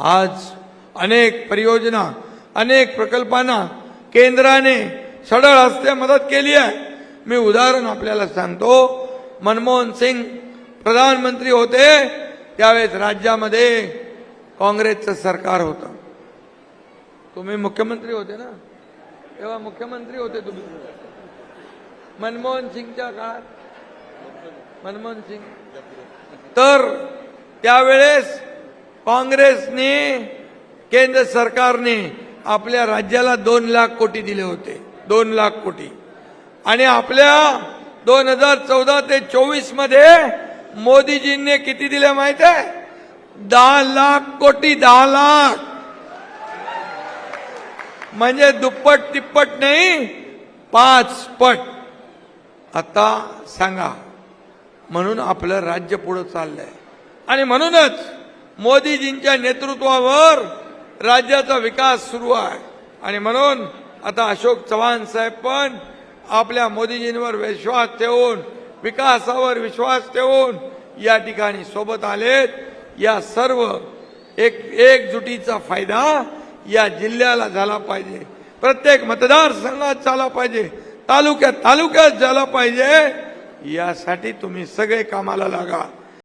आज अनेक परियोजना अनेक प्रकल्पांना केंद्राने सडळ हस्ते मदत केली आहे. मी उदाहरण आपल्याला सांगतो. मनमोहन सिंग प्रधानमंत्री होते त्यावेळेस राज्यामध्ये काँग्रेसचं सरकार होतं. तुम्ही मुख्यमंत्री होते ना? तेव्हा मुख्यमंत्री होते तुम्ही. मनमोहन सिंगच्या काळात मनमोहन सिंग. तर त्यावेळेस काँग्रेसने केंद्र सरकारने आपल्या राज्याला दोन लाख कोटी दिले होते. दोन लाख कोटी. आणि आपल्या दोन हजार चौदा ते चोवीसमध्ये मोदीजींनी किती दिले माहीत आहे? दहा लाख कोटी दहा लाख. म्हणजे दुप्पट तिप्पट नाही पाच पट. आता सांगा म्हणून आपलं राज्य पुढं चाललंय. आणि म्हणूनच मोदीजींच्या नेतृत्वावर राज्याचा विकास सुरू आहे. आणि म्हणून आता अशोक चव्हाण साहेब पण आपल्या मोदीजींवर विश्वास ठेवून विकासावर विश्वास ठेवून या ठिकाणी सोबत आलेत. या सर्व एक एकजुटीचा फायदा या जिल्ह्याला झाला पाहिजे. प्रत्येक मतदारसंघात झाला पाहिजे. तालुक्यात तालुक्यात झाला पाहिजे. यासाठी तुम्ही सगळे कामाला लागा.